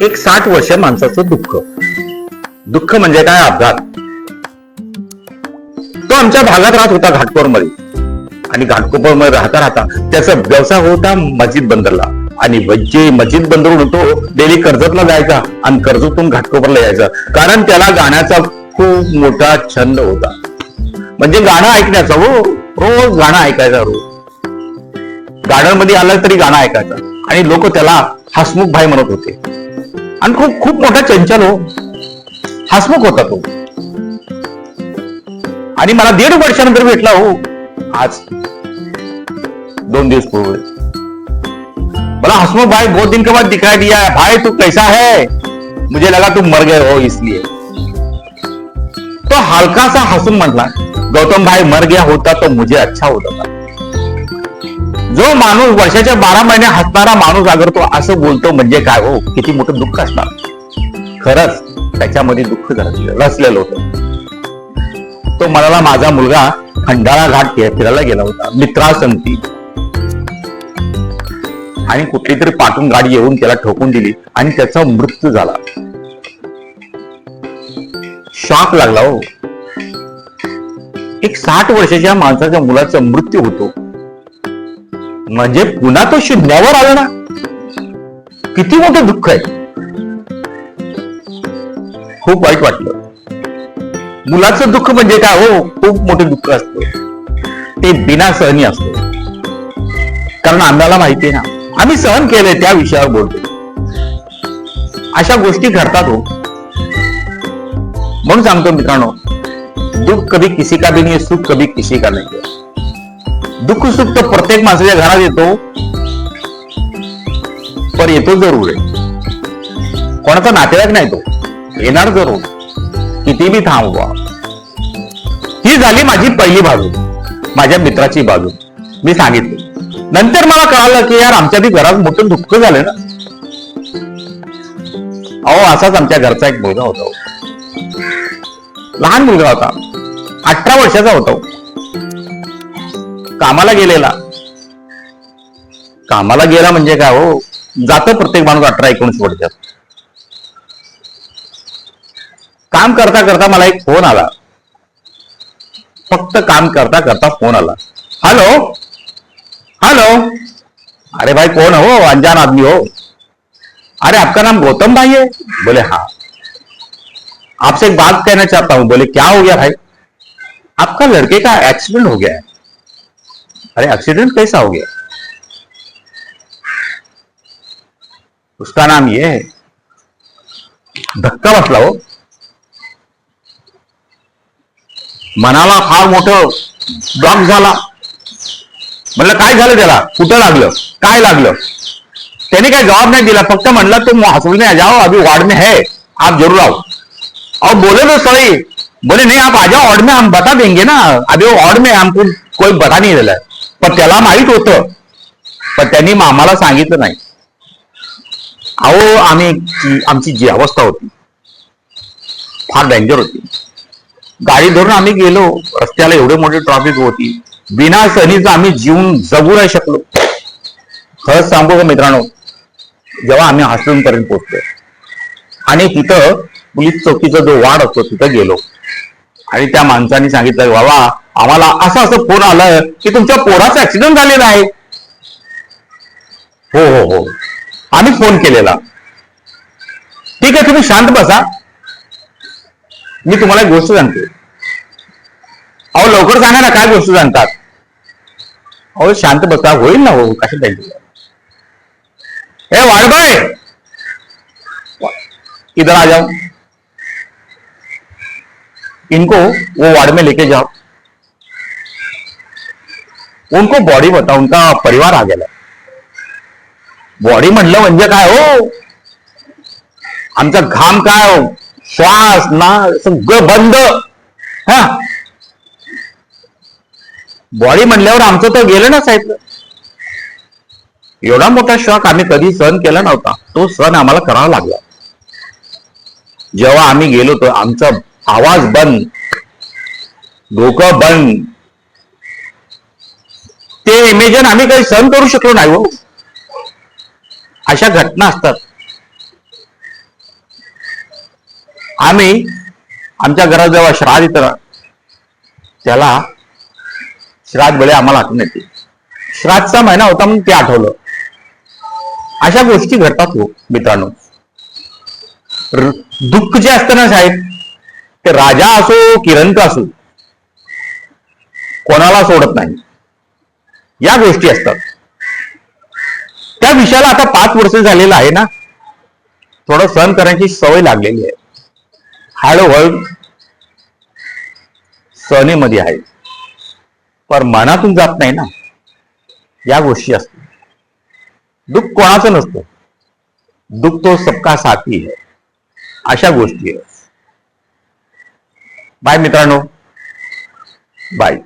एक साठ वर्ष माणसाचं दुःख. दुःख म्हणजे काय? अपघात. तो आमच्या भागात राहत होता घाटकोरमध्ये. आणि घाटकोपरमध्ये राहता राहता त्याचा व्यवसाय होता मस्जिद बंदरला. आणि जे मस्जिद बंदरून होतो डेली कर्जतला जायचा आणि कर्जतून घाटकोपरला यायचा. कारण त्याला गाण्याचा खूप मोठा छंद होता. म्हणजे गाणं ऐकण्याचा हो. रोज गाणं ऐकायचा रोज. गार्डनमध्ये आलं तरी गाणं ऐकायचं. आणि लोक त्याला हसमुख भाई म्हणत होते. आणि खूप खूप मोठा चंचल हो. हसमुख होता तो. आणि मला दीड वर्षानंतर भेटला हो. आज. दोन दिवस पूर्वी. बोला हसमुख भाई बहुत दिन के बाद दिखाई दिया है. भाई तू कैसा है? मुझे लगा तू मर गए हो इसलिए. तो हल्का सा हसून म्हटला गौतम भाई मर गया होता तो मुझे अच्छा होता था. जो माणूस वर्षाच्या बारा महिने हसणारा माणूस आगरतो असं बोलतो म्हणजे काय हो? किती मोठं दुःख असणार? खरंच त्याच्यामध्ये दुःख रचलेलं होतं. तो म्हणाला माझा मुलगा खंडाळा घाट फिरायला गेला होता. मित्रासंती आणि कुठली तरी पाठून गाडी येऊन त्याला ठोकून दिली आणि त्याचा मृत्यू झाला. शॉक लागला हो. एक साठ वर्षाच्या माणसाच्या मुलाचा मृत्यू होतो. म्हणजे पुन्हा तो शून्यावर आला ना किती मोठं दुःख आहे. खूप वाईट वाटलं. मुलाचं दुःख म्हणजे काय? हो खूप मोठं दुःख असतं. ते बिना सहनी असत. कारण आम्हाला माहिती आहे ना आम्ही सहन केलंय त्या विषयावर बोलतो. अशा गोष्टी घडतात हो. म्हणून सांगतो मित्रांनो दुःख कभी किसी का भी नाही सुख कभी किसी का नाही दुःख सुख तर प्रत्येक माणसाच्या घरात येतो. पण येतो जरूर आहे. कोणाचा नातेवाईक नाही तो. येणार जरूर. किती बी थांबवा ही झाली माझी पहिली बाजू. माझ्या मित्राची बाजू. मी सांगितली. नंतर मला कळालं की यार आमच्या बी घरात मोठं दुःख झालं ना. अहो असाच आमच्या घरचा एक मुलगा होता. लहान मुलगा होता. अठरा वर्षाचा होता. कामाला गेलेला. कामाला गेला म्हणजे काय हो? जातं प्रत्येक माणूस अठरा एकोणीस वर्षात. काम करता करता मला एक फोन आला. फक्त काम करता करता फोन आला. हॅलो? हेलो? अरे भाई कौन हो? अनजान आदमी हो. अरे आपका नाम गौतम भाई है? बोले हाँ. आपसे एक बात कहना चाहता हूं बोले क्या हो गया भाई? आपका लड़के का एक्सीडेंट हो गया है। अरे एक्सीडेंट कैसा हो गया? उसका नाम ये है। धक्का बसला हो मनाला फार मोठं ब्लॉक झाला। म्हणलं, काय झालं त्याला? लागलं? काय जवाब नाही दिला. फक्त म्हणलं तुम हॉस्पिटल में जाओ, अभी वार्ड में है. आप ज़रूर आओ. और बोले तो सही बोले, नहीं, आप आ जाओ, वार्ड में हम बता देंगे ना. अभी वो वार्ड में हमको कोई बता नहीं दिला पण त्याला माहीत होतं. पण त्यांनी मामाला आम्हाला सांगितलं नाही. अहो आम्ही आमची जी अवस्था होती फार डेंजर होती. गाडी धरून आम्ही गेलो रस्त्याला एवढे मोठे ट्रॉफिक होती. बिना सनीचं आम्ही जीवन जगू नाही शकलो. खरंच सांगू का मित्रांनो जेव्हा आम्ही हॉस्पिटलपर्यंत पोहोचलो आणि तिथं पोलीस चौकीचा जो वाड असतो तिथं गेलो. आणि त्या माणसाने सांगितलं बाबा आम्हाला असं असं फोन आलं की तुमच्या पोराचा ऍक्सिडेंट झालेला आहे. हो हो हो. आम्ही फोन केलेला. ठीक आहे तुम्ही शांत बसा. मी तुम्हाला एक गोष्ट सांगते. अहो लवकर सांगा ना काय गोष्ट सांगतात? अहो शांत बसा. होईल ना हो कशी टेन्शन हे वाढबाय इधर आ जाओ इनको वो वार्ड में लेके जाओ. उनको बॉडी होता उनका परिवार आ गेला बॉडी म्हणलं म्हणजे काय हो? आमचा घाम काय हो? श्वास ना सगळं बंद. हा? बॉडी म्हणल्यावर आमचं तर गेलं ना साहेब. एवढा मोठा शॉक आम्ही कधी सहन केला नव्हता. तो सण आम्हाला करावा लागला. जेव्हा आम्ही गेलो तर आमचा आवाज बंद. डोकं बंद. ते इमेजन आम्ही काही सहन करू शकलो नाही हो. अशा घटना असतात. आम्ही आमच्या घरात श्राद्ध येतं त्याला श्राद्ध वेळे आम्हाला आठवण येते. श्राद्धचा महिना होता म्हणून ते आठवलं. अशा गोष्टी घडतात हो मित्रांनो. दुःख जे असतं ना साहेब ते राजा असो की रंक असो कोणाला सोडत नाही. या गोष्टी असतात. त्या विषयाला आता पाच वर्ष झालेलं आहे ना? थोडं सहन करण्याची सवय लागलेली आहे. हळूहळू सहनेमध्ये आहे. पण मनातून जात नाही ना? या गोष्टी असतात. दुःख कोणाचं नसतं. दुःख तो सबका साथी है. अशा गोष्टी आहेत. बाय मित्रांनो. बाय